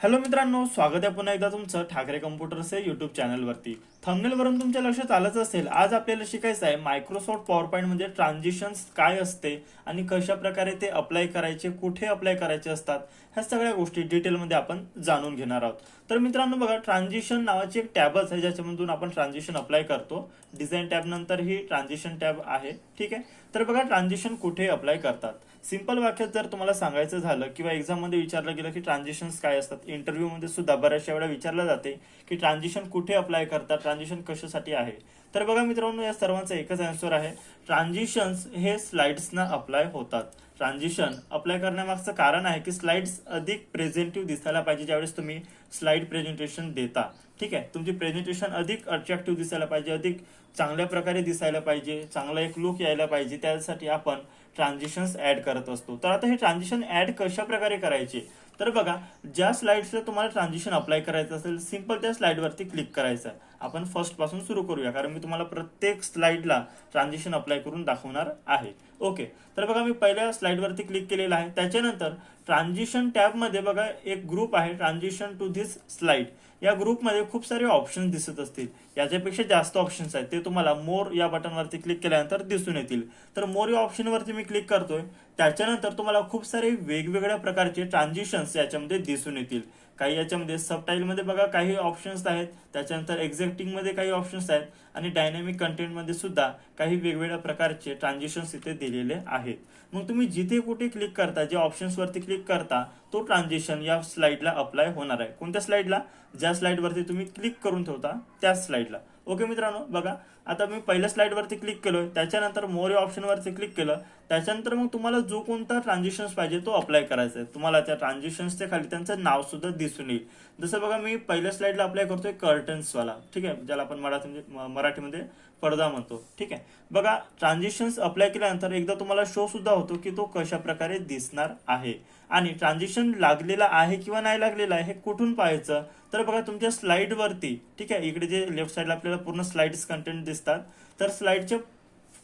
Hello मित्रांनो स्वागत आहे पुन्हा एकदा तुमचं ठाकरे कम्प्युटर्स या युट्यूब चॅनलवरती थंबनेलवरून तुमच्या लक्षात आलंच असेल आज आपल्याला शिकायचं आहे मायक्रोसॉफ्ट पॉवर पॉईंट म्हणजे ट्रान्झिशन्स काय असते आणि कशा प्रकारे ते अप्लाय करायचे कुठे अप्लाय करायचे असतात ह्या सगळ्या गोष्टी डिटेलमध्ये आपण जाणून घेणार आहोत. तर मित्रांनो बघा ट्रान्झिशन नावाची एक टॅबच आहे ज्याच्यामधून आपण ट्रान्झिशन अप्लाय करतो. डिझाईन टॅब नंतर ही ट्रान्झिशन टॅब आहे ठीक आहे? तर बघा ट्रान्झिशन कुठे अप्लाय करतात. सिंपल वाक्यात जर तुम्हाला सांगायचं झालं किंवा एक्झाममध्ये विचारलं गेलं की ट्रान्झिशन्स काय असतात इंटरव्ह्यू मध्ये सुद्धा बऱ्याचशा वेळा विचारलं जाते की ट्रान्झिशन कुठे अप्लाय करतात ट्रान्झिशन कशासाठी आहे? तर बघा मित्रांनो या सर्वांचा एकच आन्सर आहे. ट्रान्झिशन्स हे स्लाइड्सना अप्लाय होतात. ट्रान्झिशन अप्लाय करण्यामागचं कारण आहे की स्लाइड्स अधिक प्रेझेंटिव्ह दिसायला पाहिजे ज्यावेळेस तुम्ही स्लाइड प्रेझेंटेशन देता. ठीक आहे? तुमची प्रेझेंटेशन अधिक अट्रॅक्टिव्ह दिसायला पाहिजे अधिक चांगल्या प्रकारे दिसायला पाहिजे चांगला एक लुक यायला पाहिजे. त्यासाठी आपण ट्रान्झिशन्स ऍड करत असतो. तर आता हे ट्रान्झिशन ऍड कशा प्रकारे करायचे? तर बघा ज्या स्लाईडचं तुम्हाला ट्रान्झिशन अप्लाय करायचं असेल सिंपल त्या स्लाईडवरती क्लिक करायचं आहे. आपण फर्स्टपासून सुरू करूया कारण मी तुम्हाला प्रत्येक स्लाइडला ट्रान्झिशन अप्लाय करून दाखवणार आहे. ओके. तर बघा मी पहिल्या स्लाईडवरती क्लिक केलेलं आहे. त्याच्यानंतर ट्रान्झिशन टॅबमध्ये बघा एक ग्रुप आहे ट्रान्झिशन टू धिस स्लाइड. या ग्रुपमध्ये खूप सारे ऑप्शन्स दिसत असतील. याच्यापेक्षा जास्त ऑप्शन्स आहेत. ते तुम्हाला मोर या बटनवरती क्लिक केल्यानंतर दिसून येतील. तर मोर या ऑप्शनवरती मी क्लिक करतोय. त्याच्यानंतर तुम्हाला खूप सारे वेगवेगळ्या प्रकारचे ट्रान्झिशन्स याच्यामध्ये दिसून येतील. काही याच्यामध्ये सबटाईलमध्ये बघा काही ऑप्शन्स आहेत त्याच्यानंतर एक्झॅक्टिंगमध्ये काही ऑप्शन्स आहेत आणि डायनॅमिक कंटेंटमध्ये सुद्धा काही वेगवेगळ्या प्रकारचे ट्रान्झिशन्स इथे दिलेले आहेत. मग तुम्ही जिथे कुठे क्लिक करता जे ऑप्शन्सवरती क्लिक करता तो ट्रान्झिशन या स्लाईडला अप्लाय होणार आहे. कोणत्या स्लाईडला ज्या स्लाईडवरती तुम्ही क्लिक करून ठेवता त्याच स्लाईडला ओके मित्रांनो बघा आता मी पहिल्या स्लाईडवरती क्लिक केलो त्याच्यानंतर मोर ऑप्शनवरती क्लिक केलं. त्याच्यानंतर मग तुम्हाला जो कोणता ट्रान्झिशन्स पाहिजे तो अप्लाय करायचा आहे. तुम्हाला त्या ट्रान्झिशन्सच्या खाली त्यांचं नाव सुद्धा दिसून येईल. जसं बघा मी पहिल्या स्लाईडला अप्लाय करतोय कर्टन्सवाला ठीक आहे? ज्याला आपण मराठी म्हणजे, मराठीमध्ये पडदा म्हणतो. ठीक आहे? बघा ट्रान्झिशन्स अप्लाय केल्यानंतर एकदा तुम्हाला शो सुद्धा होतो की तो कशा प्रकारे दिसणार आहे. आणि ट्रान्झिशन लागलेला आहे किंवा नाही लागलेला आहे हे कुठून पाहायचं? तर बघा तुमच्या स्लाईडवरती ठीक आहे? इकडे जे लेफ्ट साईडला आपल्याला पूर्ण स्लाईड्स कंटेंट दिसतात. तर स्लाईडच्या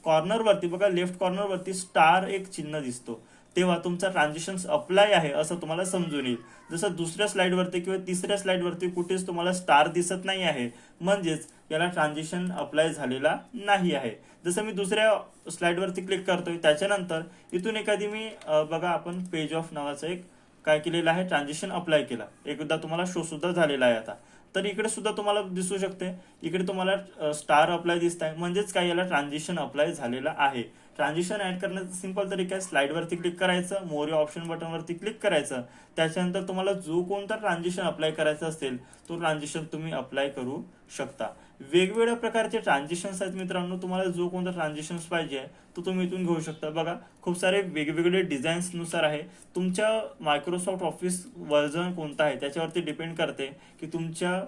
कॉर्नर वरती बघा लेफ्ट कॉर्नर वरती स्टार एक चिन्ह दिसतो. तेव्हा तुमचा ट्रान्झॅक्शन अप्लाय आहे असं तुम्हाला समजून येईल. जसं दुसऱ्या स्लाईडवरती किंवा तिसऱ्या स्लाईडवरती कुठेच तुम्हाला स्टार दिसत नाही आहे. म्हणजेच याला ट्रान्झॅक्शन अप्लाय झालेला नाही आहे. जसं मी दुसऱ्या स्लाईडवरती क्लिक करतोय त्याच्यानंतर इथून एखादी मी बघा आपण पेज ऑफ नावाचं एक काय केलेलं आहे ट्रान्झॅक्शन अप्लाय केला. एकदा तुम्हाला शो सुद्धा झालेला आहे आता. तर इकडे सुद्धा तुम्हाला दिसू शकते. इकडे तुम्हाला स्टार अप्लाय दिसत आहे म्हणजेच काय याला ट्रान्झिशन अप्लाय झालेलं आहे. ट्रान्झिशन ऍड करण्याचं सिंपल तरीका आहे स्लाईडवरती क्लिक करायचं मोर या ऑप्शन बटनवरती क्लिक करायचं. त्याच्यानंतर तुम्हाला जो कोणता ट्रान्झिशन अप्लाय करायचा असेल तो ट्रान्झिशन तुम्ही अप्लाय करू शकता. वेगवेगळ्या प्रकारचे ट्रान्झिशन्स आहेत मित्रांनो तुम्हाला जो कोणता ट्रान्झिशन्स पाहिजे तो तुम्ही इथून घेऊ शकता. बघा खूप सारे वेगवेगळे डिझाईन्सनुसार आहे. तुमच्या मायक्रोसॉफ्ट ऑफिस वर्जन कोणता आहे त्याच्यावरती डिपेंड करते की तुमच्या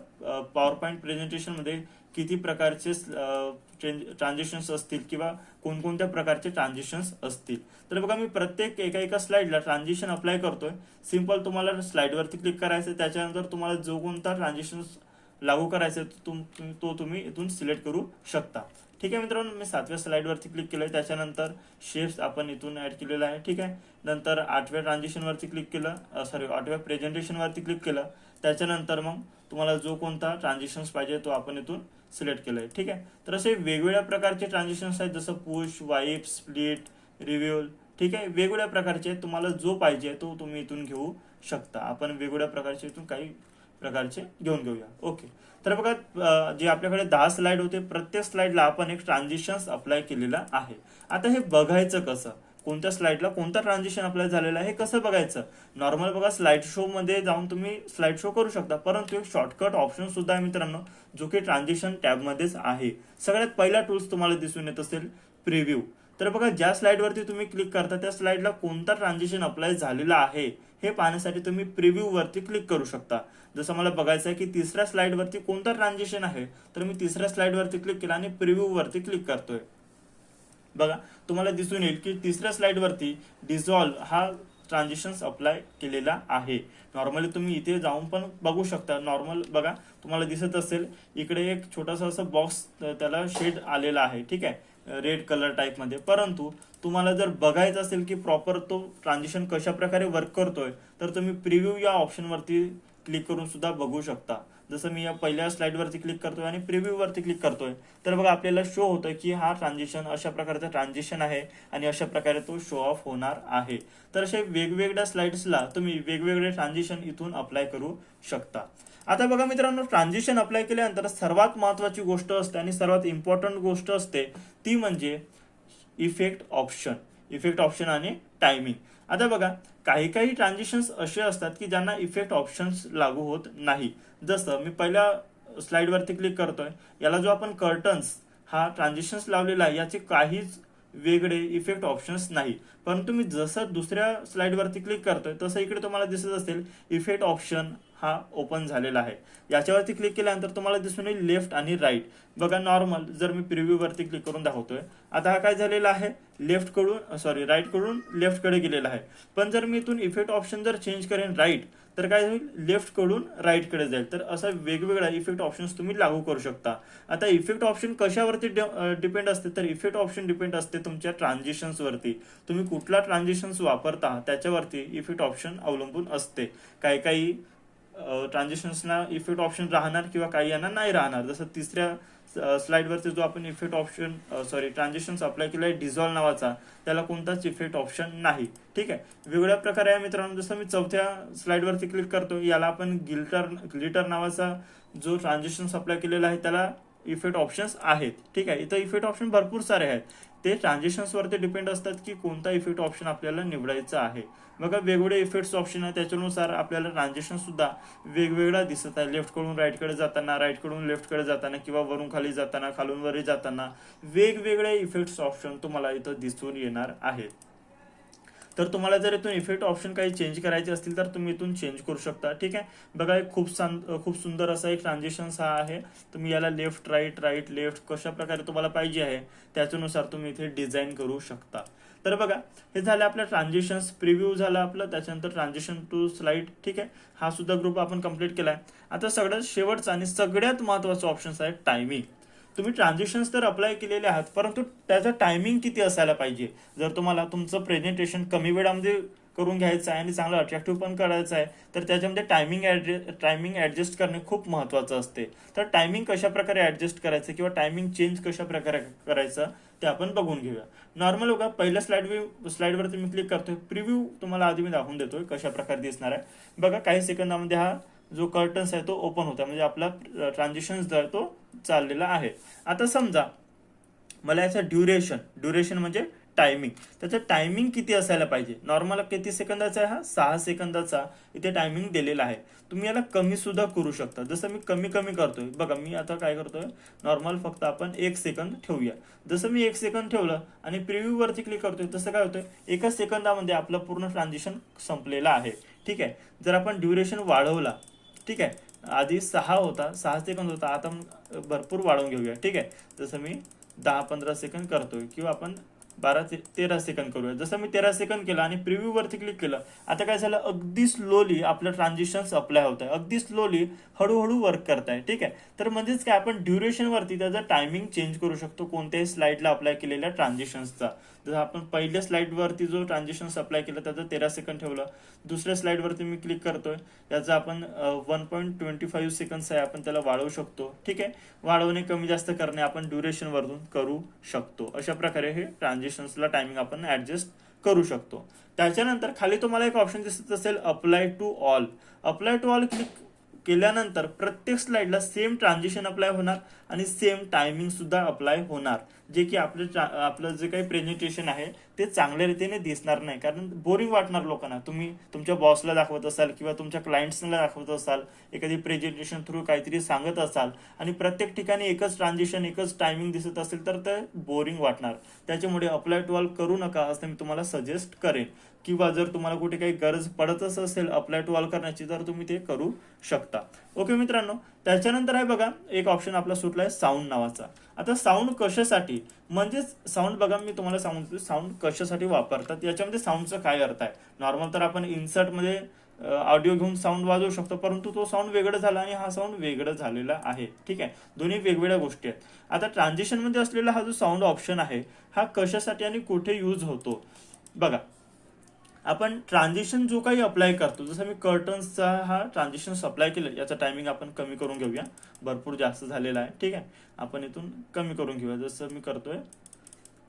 पॉवर पॉईंट प्रेझेंटेशनमध्ये किती प्रकारचे ट्रान्झेक्शन्स असतील किंवा कोणकोणत्या प्रकारचे ट्रान्झिशन्स असतील. तर बघा मी प्रत्येक एका एका स्लाईडला ट्रान्झिशन अप्लाय करतोय. सिंपल तुम्हाला स्लाईडवरती क्लिक करायचं त्याच्यानंतर तुम्हाला जो कोणता ट्रान्झिशन्स लागू करायचा आहे तो तुम- तो तुम्ही इथून सिलेक्ट करू शकता. ठीक आहे मित्रांनो मी सातव्या स्लाईडवरती क्लिक केलं त्याच्यानंतर शेप्स आपण इथून ऍड केलेला आहे. ठीक आहे? नंतर आठव्या ट्रान्झिशन क्लिक केलं. सॉरी आठव्या प्रेझेंटेशनवरती क्लिक केलं. त्याच्यानंतर मग तुम्हाला जो कोणता ट्रान्झिशन्स पाहिजे तो आपण इथून सिलेक्ट केलाय. ठीक आहे? तर असे वेगवेगळ्या प्रकारचे ट्रान्झॅक्शन्स आहेत जसं पुश वाईप स्प्लिट रिव्ह्यूल ठीक आहे? वेगवेगळ्या प्रकारचे तुम्हाला जो पाहिजे तो तुम्ही इथून घेऊ शकता. आपण वेगवेगळ्या प्रकारचे इथून काही प्रकारचे घेऊन घेऊया. ओके तर बघा जे आपल्याकडे दहा स्लाइड होते प्रत्येक स्लाइडला आपण एक ट्रान्झिशन्स अप्लाय केलेला आहे. आता हे बघायचं कसं? कोणत्या स्लाईडला कोणता ट्रान्झिशन अप्लाय झालेला आहे हे कसं बघायचं? नॉर्मल बघा स्लाईड शो मध्ये जाऊन तुम्ही स्लाईड शो करू शकता. परंतु एक शॉर्टकट ऑप्शन सुद्धा आहे मित्रांनो जो की ट्रान्झिशन टॅबमध्येच आहे. सगळ्यात पहिला टूल्स तुम्हाला दिसून येत असेल प्रिव्ह्यू तर बघा ज्या स्लाईडवरती तुम्ही क्लिक करता त्या स्लाईडला कोणता ट्रान्झिशन अप्लाय झालेला आहे हे पाहण्यासाठी तुम्ही प्रिव्ह्यू वरती क्लिक करू शकता. जसं मला बघायचं आहे की तिसऱ्या स्लाईडवरती कोणता ट्रान्झिशन आहे तर मी तिसऱ्या स्लाईडवरती क्लिक केला आणि प्रिव्ह्यू वरती क्लिक करतोय. बघा तुम्हाला दिसून येईल की तिसऱ्या स्लाईडवरती डिझॉल्व हा ट्रान्झिशन्स अप्लाय केलेला आहे. नॉर्मली तुम्ही इथे जाऊन पण बघू शकता. नॉर्मल बघा तुम्हाला दिसत असेल इकडे एक छोटासा असं बॉक्स त्याला शेड आलेला आहे. ठीक आहे? रेड कलर टाईपमध्ये परंतु तुम्हाला जर बघायचं असेल की प्रॉपर तो ट्रान्झिशन कशा प्रकारे वर्क करतोय तर तुम्ही प्रिव्ह्यू या ऑप्शनवरती क्लिक करून सुद्धा बघू शकता. जसं मी या पहिल्या स्लाईडवरती क्लिक करतोय आणि प्रिव्ह्यू वरती क्लिक करतोय. तर बघा आपल्याला शो होतं की हा ट्रान्झेक्शन अशा प्रकारचा ट्रान्झेक्शन आहे आणि अशा प्रकारे तो शो ऑफ होणार आहे. तर असे वेगवेगळ्या स्लाइड्सला तुम्ही वेगवेगळे ट्रान्झेक्शन इथून अप्लाय करू शकता. आता बघा मित्रांनो ट्रान्झेक्शन अप्लाय केल्यानंतर सर्वात महत्वाची गोष्ट असते आणि सर्वात इम्पॉर्टंट गोष्ट असते ती म्हणजे इफेक्ट ऑप्शन इफेक्ट ऑप्शन आणि टायमिंग आता बघा काही काही ट्रान्झिशन्स असे असतात की ज्यांना इफेक्ट ऑप्शन्स लागू होत नाही. जसं मी पहिल्या स्लाईडवरती क्लिक करतोय याला जो आपण कर्टन्स हा ट्रान्झिशन्स लावलेला आहे याचे काहीच वेगळे इफेक्ट ऑप्शन्स नाही. परंतु मी जसं दुसऱ्या स्लाईडवरती क्लिक करतोय तसं इकडे तुम्हाला दिसत असेल इफेक्ट ऑप्शन हा ओपन झालेला आहे. याच्यावरती क्लिक केल्यानंतर तुम्हाला दिसून येईल लेफ्ट आणि राईट बघा नॉर्मल जर मी प्रिव्ह्यूवरती क्लिक करून दाखवतोय. आता हा काय झालेला आहे? लेफ्टकडून सॉरी राईटकडून लेफ्टकडे गेलेला आहे. पण जर मी इथून इफेक्ट ऑप्शन जर चेंज करेन राईट तर काय होईल? लेफ्टकडून राईटकडे जाईल. तर असा वेगवेगळा इफेक्ट ऑप्शन्स तुम्ही लागू करू शकता. आता इफेक्ट ऑप्शन कशावरती डिपेंड असते? तर इफेक्ट ऑप्शन डिपेंड असते तुमच्या ट्रान्झिशन्सवरती तुम्ही कुठला ट्रान्झिशन्स वापरता त्याच्यावरती इफेक्ट ऑप्शन अवलंबून असते. काही काही ट्रान्झॅक्शन्सना इफेक्ट ऑप्शन राहणार किंवा काही यांना नाही राहणार. जसं तिसऱ्या स्लाईडवरती जो आपण effect option sorry transactions apply केला आहे डिझॉल्व नावाचा त्याला कोणताच इफेक्ट ऑप्शन नाही. ठीक आहे? वेगवेगळ्या प्रकारे आहे मित्रांनो जसं मी चौथ्या स्लाईडवरती क्लिक करतो याला आपण गिल्टर ग्लिटर नावाचा जो ट्रान्झॅक्शन्स अप्लाय केलेला आहे त्याला इफेक्ट ऑप्शन्स आहेत. ठीक आहे? इथं इफेक्ट ऑप्शन भरपूर सारे आहेत. ते ट्रान्झॅक्शन्सवरती डिपेंड असतात की कोणता इफेक्ट ऑप्शन आपल्याला निवडायचा आहे. मग वेगवेगळे इफेक्ट्स ऑप्शन आहे त्याच्यानुसार आपल्याला ट्रान्झिशन सुद्धा वेगवेगळा दिसत आहे. लेफ्टकडून राईटकडे जाताना राईटकडून लेफ्टकडे जाताना किंवा वरून खाली जाताना खालून वरी जाताना वेगवेगळे इफेक्ट्स ऑप्शन तुम्हाला इथं दिसून येणार आहेत. तर तुम्हाला जर इथून इफेक्ट ऑप्शन काही चेंज करायचे असतील तर तुम्ही इथून चेंज करू शकता. ठीक आहे? बघा एक खूप खूप सुंदर असा एक ट्रान्झेक्शन्स हा आहे. तुम्ही याला लेफ्ट राईट राईट लेफ्ट कशा प्रकारे तुम्हाला पाहिजे आहे त्याच्यानुसार तुम्ही इथे डिझाईन करू शकता. तर बघा हे झालं आपल्या ट्रान्झेक्शन्स प्रिव्ह्यू झालं आपलं त्याच्यानंतर ट्रान्झेक्शन टू स्लाइड ठीक आहे? हा सुद्धा ग्रुप आपण कंप्लीट आहे आता सगळ्यात शेवटचा आणि सगळ्यात महत्त्वाचा ऑप्शन्स आहे टायमिंग तुम्ही ट्रान्झिशन्स तर अप्लाय केलेले आहात परंतु त्याचं टायमिंग किती असायला पाहिजे? जर तुम्हाला तुमचं प्रेझेंटेशन कमी वेळामध्ये करून घ्यायचं आहे आणि चांगलं अट्रॅक्टिव्ह पण करायचं आहे तर त्याच्यामध्ये टायमिंग ॲडजस्ट टायमिंग ॲडजस्ट करणे खूप महत्त्वाचं असते. तर टायमिंग कशा प्रकारे ॲडजस्ट करायचं किंवा टायमिंग चेंज कशा प्रकारे करायचं ते आपण बघून घेऊया. नॉर्मल बघा पहिल्या स्लाइड स्लाईडवर मी क्लिक करतोय प्रिव्ह्यू तुम्हाला आधी मी दाखवून देतोय कशाप्रकारे दिसणार आहे. बघा काही सेकंदामध्ये हा जो कर्टन्स आहे तो ओपन होता म्हणजे आपला ट्रान्झिशन जो आहे तो चाललेला आहे. आता समजा मला याचा ड्युरेशन ड्युरेशन म्हणजे टायमिंग त्याचं टायमिंग किती असायला पाहिजे? नॉर्मल किती सेकंदाचा आहे हा? सहा सेकंदाचा इथे टायमिंग दिलेला आहे. तुम्ही याला कमी सुद्धा करू शकता. जसं मी कमी कमी करतोय. बघा मी आता काय करतोय? नॉर्मल फक्त आपण एक सेकंद ठेवूया. जसं मी एक सेकंद ठेवलं आणि प्रिव्ह्यू वरती क्लिक करतोय तसं काय होतंय? एका सेकंदामध्ये आपलं पूर्ण ट्रान्झिशन संपलेलं आहे. ठीक आहे? जर आपण ड्युरेशन वाढवला ठीक आहे. आधी सहा होता सहा सेकंद होता. आता भरपूर वाढवून घेऊया. ठीक आहे. जसं मी दहा पंधरा सेकंद करतोय किंवा आपण बारा ते तेरा सेकंद करूया. जसं मी तेरा सेकंद केलं आणि प्रिव्ह्यूवरती क्लिक केलं आता काय झालं? अगदी स्लोली आपलं ट्रान्झिशन्स अप्लाय होत आहे. अगदी स्लोली हळूहळू वर्क करताय. ठीक आहे. तर म्हणजेच काय? आपण ड्युरेशनवरती त्याचं त्याचा टायमिंग चेंज करू शकतो कोणत्याही स्लाईडला अप्लाय केलेल्या ट्रान्झिशन्सचा जसं आपण पहिल्या स्लाईडवरती जो ट्रान्झिशन्स अप्लाय केलं त्याचं तेरा सेकंड ठेवलं. दुसऱ्या स्लाईडवरती मी क्लिक करतोय. त्याचं आपण one point twenty five seconds आहे आपण त्याला वाढवू शकतो. ठीक आहे? वाढवणे कमी जास्त करणे आपण ड्युरेशनवरून करू शकतो. अशा प्रकारे हे ट्रान्झिशन्सला टायमिंग आपण ॲडजस्ट करू शकतो. त्याच्यानंतर खाली तुम्हाला एक ऑप्शन दिसत असेल apply to all apply to all click केल्यानंतर प्रत्येक स्लाईडला सेम ट्रान्झिशन अप्लाय होणार आणि सेम टायमिंग सुद्धा अप्लाय होणार. जे की आपलं आपलं जे काही प्रेझेंटेशन आहे ते चांगल्या रीतीने दिसणार नाही. कारण बोरिंग वाटणार लोकांना. तुम्ही तुमच्या बॉसला दाखवत असाल किंवा तुमच्या क्लायंट्सला दाखवत असाल एखादी प्रेझेंटेशन थ्रू काहीतरी सांगत असाल आणि प्रत्येक ठिकाणी एकच ट्रान्झिशन एकच टायमिंग दिसत असेल तर ते बोरिंग वाटणार. त्याच्यामुळे अप्लाय टू ऑल करू नका असं मी तुम्हाला सजेस्ट करेन. किंवा जर तुम्हाला कुठे काही गरज पडतच असेल अप्लाय टू ऑल करण्याची तर तुम्ही ते करू शकता. ओके मित्रांनो त्याच्यानंतर आहे बघा एक ऑप्शन आपला सुटला आहे साऊंड नावाचा. आता साऊंड कशासाठी? म्हणजेच साऊंड बघा मी तुम्हाला सांगतो साऊंड कशासाठी वापरतात? याच्यामध्ये साऊंडचा काय अर्थ आहे? नॉर्मल तर आपण इन्सर्टमध्ये ऑडिओ घेऊन साऊंड वाजवू शकतो परंतु तो साऊंड वेगळं झाला आणि हा साऊंड वेगळं झालेला आहे. ठीक आहे? दोन्ही वेगवेगळ्या गोष्टी आहेत. आता ट्रान्झिशनमध्ये असलेला हा जो साऊंड ऑप्शन आहे हा कशासाठी आणि कुठे यूज होतो? बघा आपण ट्रान्झिशन जो काही अप्लाय करतो जसं मी कर्टन्सचा हा ट्रान्झिशन अप्लाय केलं याचा टायमिंग आपण कमी करून घेऊया. भरपूर जास्त झालेला आहे ठीक आहे? आपण इथून कमी करून घेऊया. जसं मी करतोय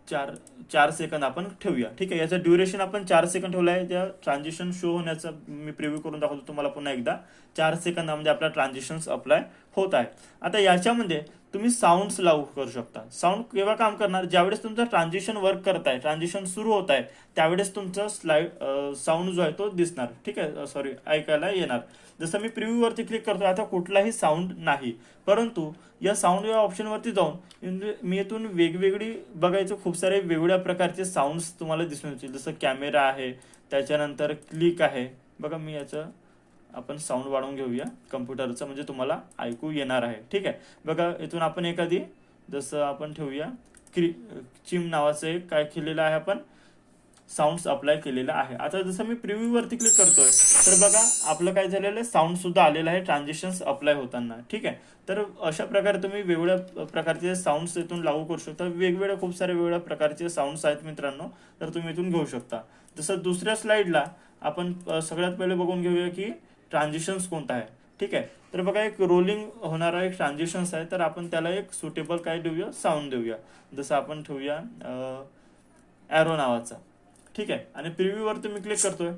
चार चार सेकंद आपण ठेवूया ठीक आहे? याचं ड्युरेशन आपण चार सेकंद ठेवलं आहे. त्या ट्रान्झिशन शो होण्याचा मी प्रिव्ह्यू करून दाखवतो तुम्हाला पुन्हा एकदा. चार सेकंदामध्ये म्हणजे आपला ट्रान्झिशन्स अप्लाय होत आहे. आता याच्यामध्ये तुम्ही साऊंड्स लागू करू शकता. साऊंड केव्हा काम करणार? ज्यावेळेस तुमचं ट्रान्झिशन वर्क करत आहे ट्रान्झिशन सुरू होत आहे त्यावेळेस तुमचा स्लाईड साऊंड जो आहे तो दिसणार. ठीक आहे? सॉरी ऐकायला येणार. जसं मी प्रिव्ह्यूवरती क्लिक करतो आता कुठलाही साऊंड नाही. परंतु या साऊंड या ऑप्शनवरती जाऊन म्हणजे मी इथून वेगवेगळी बघायचं खूप सारे वेगवेगळ्या प्रकारचे साऊंड्स तुम्हाला दिसून येतील. जसं कॅमेरा आहे त्याच्यानंतर क्लिक आहे. बघा मी याचं आपण साऊंड वाढवून घेऊया. कम्प्युटरचं म्हणजे तुम्हाला ऐकू येणार आहे. ठीक आहे? बघा इथून आपण एखादी जसं आपण ठेवूया. क्री चिम नावाचं एक काय केलेलं आहे आपण? साऊंड्स अप्लाय केलेलं आहे. आता जसं मी प्रिव्ह्यू वरती क्लिक करतोय तर बघा आपलं काय झालेलं आहे? साऊंड सुद्धा आलेलं आहे. ट्रान्झिशन्स अप्लाय होताना. ठीक आहे? तर अशा प्रकारे तुम्ही वेगवेगळ्या प्रकारचे साऊंड्स इथून लागू करू शकता. वेगवेगळ्या खूप सारे वेगवेगळ्या प्रकारचे साऊंड्स आहेत मित्रांनो तर तुम्ही इथून घेऊ शकता. जसं दुसऱ्या स्लाइडला आपण सगळ्यात पहिले बघून घेऊया की ट्रान्झिशन्स कोणता आहे? ठीक आहे. तर बघा एक रोलिंग होणारा एक ट्रान्झिशन्स आहे. तर आपण त्याला एक सुटेबल काय देऊया? साऊंड देऊया. जसं आपण ठेवूया ॲरो नावाचा. ठीक आहे. आणि प्रिव्ह्यूवर तुम्ही क्लिक करतोय.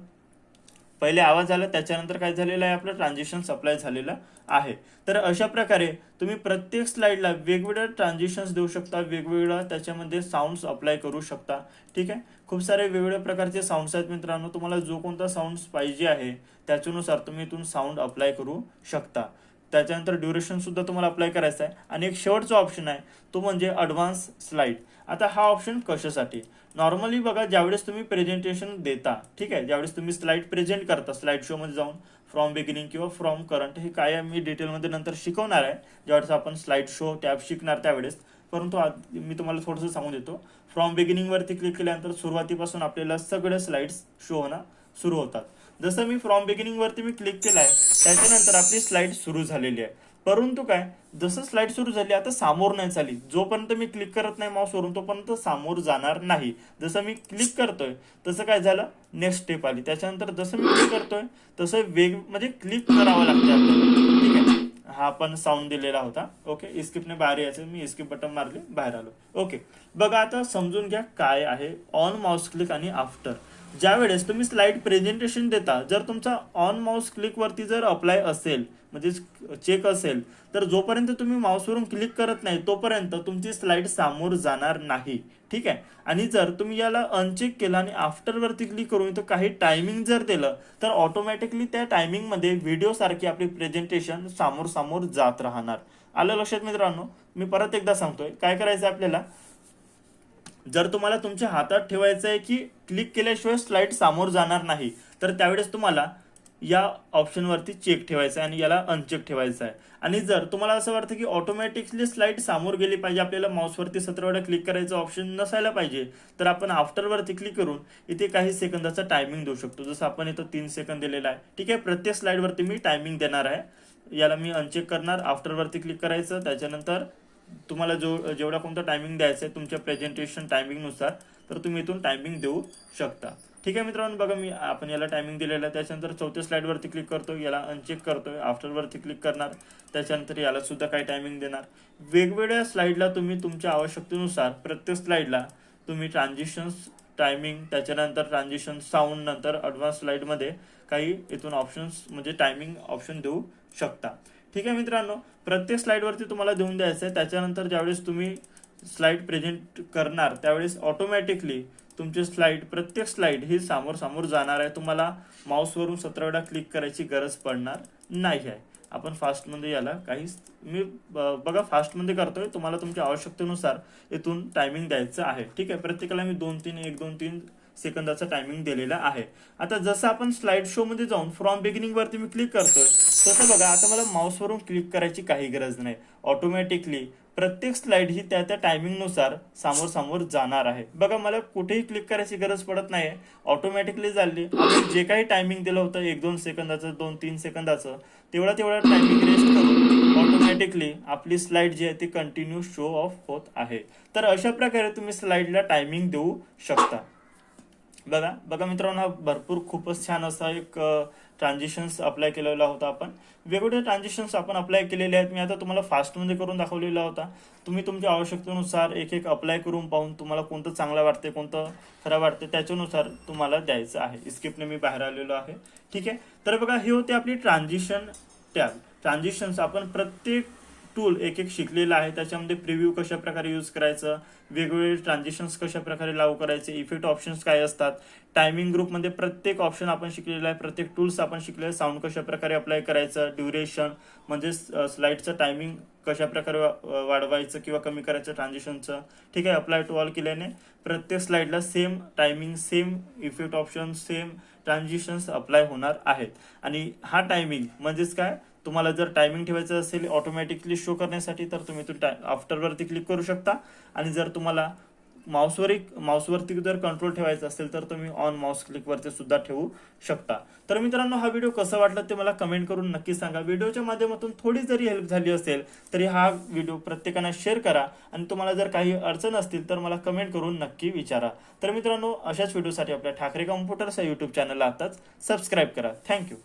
पहिले आवाज आला त्याच्यानंतर काय झालेलं आहे आपलं ट्रान्झिशन सप्लाय झालेलं आहे. तर अशा प्रकारे तुम्ही प्रत्येक स्लाइडला वेगवेगळ्या ट्रान्झिशन्स देऊ शकता वेगवेगळ्या त्याच्यामध्ये साऊंड्स अप्लाय करू शकता. ठीक आहे? खूप सारे वेगवेगळ्या प्रकारचे साऊंड्स आहेत मित्रांनो. तुम्हाला जो कोणता साऊंड्स पाहिजे आहे त्याच्यानुसार तुम्ही इथून साऊंड अप्लाय करू शकता. त्याच्यानंतर ड्युरेशनसुद्धा तुम्हाला अप्लाय करायचं आहे. आणि एक शेवटचा ऑप्शन आहे तो म्हणजे अडव्हान्स स्लाइड आता हा ऑप्शन कशासाठी? नॉर्मली बघा ज्यावेळेस तुम्ही प्रेझेंटेशन देता ठीक आहे? ज्यावेळेस तुम्ही स्लाइड प्रेझेंट करता स्लाईड शोमध्ये जाऊन फ्रॉम बिगिनिंग किंवा फ्रॉम करंट हे काय मी डिटेलमध्ये नंतर शिकवणार आहे. ज्यावेळेस आपण स्लाइड शो टॅब शिकणार त्यावेळेस. परंतु मी तुम्हाला थोडंसं सांगून देतो. फ्रॉम बिगिनिंगवरती क्लिक केल्यानंतर सुरुवातीपासून आपल्याला सगळ्या स्लाईड्स शो होणं सुरू होतात. जसं मी फ्रॉम बिगिनिंग वरती मी क्लिक केलं आहे त्याच्यानंतर आपली स्लाइड सुरू झालेली आहे. परंतु काय जसं स्लाइड सुरू झाली आता सामोर नाही चाली जोपर्यंत मी क्लिक करत नाही माऊसवरून तोपर्यंत सामोर जाणार नाही. जसं मी क्लिक करतोय तसं काय झालं? नेक्स्ट स्टेप आली. त्याच्यानंतर जसं मी क्लिक करतोय तसं वेग म्हणजे क्लिक करावं लागते आपल्याला. ठीक आहे? हा पण साऊंड दिलेला होता. ओके? इस्किपने बाहेर यायचं. मी इस्किप बटन मारले बाहेर आलो. ओके. बघा आता समजून घ्या काय आहे ऑन माउस क्लिक आणि आफ्टर ज्या वेळेस तुम्ही स्लाईड प्रेझेंटेशन देता जर तुमचा ऑन माउस क्लिकवरती जर अप्लाय असेल म्हणजे चेक असेल तर जोपर्यंत तुम्ही माऊसवरून क्लिक करत नाही तोपर्यंत तुमची स्लाईड सामोर जाणार नाही. ठीक आहे? आणि जर तुम्ही याला अनचेक केलं आणि आफ्टरवरती क्लिक करून इथं काही टायमिंग जर दिलं तर ऑटोमॅटिकली त्या टायमिंगमध्ये व्हिडिओसारखी आपली प्रेझेंटेशन सामोर सामोर जात राहणार. आलं लक्षात मित्रांनो? मी परत एकदा सांगतोय. काय करायचं आपल्याला? जर तुम्हाला तुमच्या हातात ठेवायचं आहे की क्लिक केल्याशिवाय स्लाईड सामोर जाणार नाही तर त्यावेळेस तुम्हाला या ऑप्शनवरती चेक ठेवायचं आहे आणि याला अनचेक ठेवायचं आहे आणि जर तुम्हाला असं वाटतं की ऑटोमॅटिकली स्लाईड सामोर गेली पाहिजे आपल्याला माऊसवरती सतरा वेळा क्लिक करायचं ऑप्शन नसायला पाहिजे तर आपण आफ्टरवरती क्लिक करून इथे काही सेकंदाचा टायमिंग देऊ शकतो. जसं आपण इथं तीन सेकंद दिलेला आहे. ठीक आहे प्रत्येक स्लाईडवरती मी टायमिंग देणार आहे. याला मी अनचेक करणार आफ्टरवरती क्लिक करायचं त्याच्यानंतर तुम्हाला जो जेवढा कोणता टायमिंग द्यायचा आहे तुमच्या प्रेझेंटेशन टायमिंगनुसार तर तुम्ही इथून टायमिंग देऊ शकता. ठीक आहे मित्रांनो बघा मी आपण याला टायमिंग दिलेला आहे. त्याच्यानंतर चौथ्या स्लाईडवरती क्लिक करतो याला अनचेक करतोय. आफ्टरवरती क्लिक करणार. त्याच्यानंतर याला सुद्धा काही टायमिंग देणार. वेगवेगळ्या स्लाईडला तुम्ही तुमच्या आवश्यकतेनुसार प्रत्येक स्लाईडला तुम्ही ट्रान्झिशन्स टायमिंग त्याच्यानंतर ट्रान्झिशन साऊंड नंतर ॲडव्हान्स स्लाइडमध्ये काही इथून ऑप्शन्स म्हणजे टायमिंग ऑप्शन देऊ शकता. ठीक आहे मित्रांनो प्रत्येक स्लाईडवरती तुम्हाला देऊन द्यायचं आहे. त्याच्यानंतर ज्यावेळेस तुम्ही स्लाईड प्रेझेंट करणार त्यावेळेस ऑटोमॅटिकली तुमची स्लाईड प्रत्येक स्लाईड ही समोर समोर जाणार आहे. तुम्हाला माऊसवरून सतरा वेळा क्लिक करायची गरज पडणार नाही आहे. आपण फास्टमध्ये याला काही मी ब- बघा फास्टमध्ये करतोय. तुम्हाला तुमच्या आवश्यकतेनुसार इथून टायमिंग द्यायचं आहे. ठीक आहे? प्रत्येकाला मी दोन तीन एक दोन तीन सेकंदाचा टायमिंग दिलेला आहे. आता जसं आपण स्लाइड शो मध्ये जाऊन फ्रॉम बिगिनिंग वरती मी क्लिक करतोय तसं बघा आता मला माऊसवरून क्लिक करायची काही गरज नाही. ऑटोमॅटिकली प्रत्येक स्लाइड ही त्या त्या टायमिंगनुसार समोर समोर जाणार आहे. बघा मला कुठेही क्लिक करायची गरज पडत नाही ऑटोमॅटिकली झाली. आपण जे काही टायमिंग दिलं होतं एक दोन सेकंदाचं दोन तीन सेकंदाचं तेवढा तेवढा टायमिंग रेस्ट करून ऑटोमॅटिकली आपली स्लाइड जी आहे ती कंटिन्यू शो ऑफ होत आहे. तर अशा प्रकारे तुम्ही स्लाइडला टायमिंग देऊ शकता. बघा बघा मित्रांनो हा भरपूर खूपच छान असा एक ट्रान्झिशन्स अप्लाय केलेला होता आपण. वेगवेगळे ट्रान्झिशन्स आपण अप्लाय केलेले आहेत. मी आता तुम्हाला फास्टमध्ये करून दाखवलेला होता. तुम्ही तुमच्या आवश्यकतेनुसार एक एक अप्लाय करून पाहून तुम्हाला कोणतं चांगलं वाटते कोणतं खरं वाटते त्याच्यानुसार तुम्हाला द्यायचं आहे. स्किपने मी बाहेर आलेलो आहे. ठीक आहे? तर बघा ही होती आपली ट्रान्झिशन टॅब. ट्रान्झिशन्स आपण प्रत्येक टूल एक एक शिकलेला आहे. त्याच्यामध्ये प्रिव्ह्यू कशा प्रकारे यूज करायचं वेगवेगळे ट्रान्झिशन्स कशा प्रकारे लागू करायचे इफेक्ट ऑप्शन्स काय असतात टायमिंग ग्रुपमध्ये प्रत्येक ऑप्शन आपण शिकलेला आहे प्रत्येक टूल्स आपण शिकले साऊंड कशा प्रकारे अप्लाय करायचं ड्युरेशन म्हणजे स्लाईडचं टायमिंग कशा प्रकारे वा- वाढवायचं किंवा कमी करायचं ट्रान्झिशनचं ठीक आहे अप्लाय टू ऑल केल्याने प्रत्येक स्लाईडला same timing same effect option same transitions apply होणार आहेत. आणि हा टायमिंग म्हणजेच काय? तुम्हाला जर टायमिंग ठेवायचं असेल ऑटोमॅटिकली शो करण्यासाठी तर तुम्ही तो आफ्टरवरती क्लिक करू शकता. आणि जर तुम्हाला माऊसवर माऊसवरती जर कंट्रोल ठेवायचा असेल तर तुम्ही ऑन माऊस क्लिकवरती सुद्धा ठेवू शकता. तर मित्रांनो हा व्हिडिओ कसा वाटला ते मला कमेंट करून नक्की सांगा. व्हिडिओच्या माध्यमातून थोडी जरी हेल्प झाली असेल तरी हा व्हिडिओ प्रत्येकानं शेअर करा. आणि तुम्हाला जर काही अडचण असतील तर मला कमेंट करून नक्की विचारा. तर मित्रांनो अशाच व्हिडिओसाठी आपल्या ठाकरे कॉम्प्युटर्स या युट्यूब चॅनलला आताच सबस्क्राईब करा. थँक्यू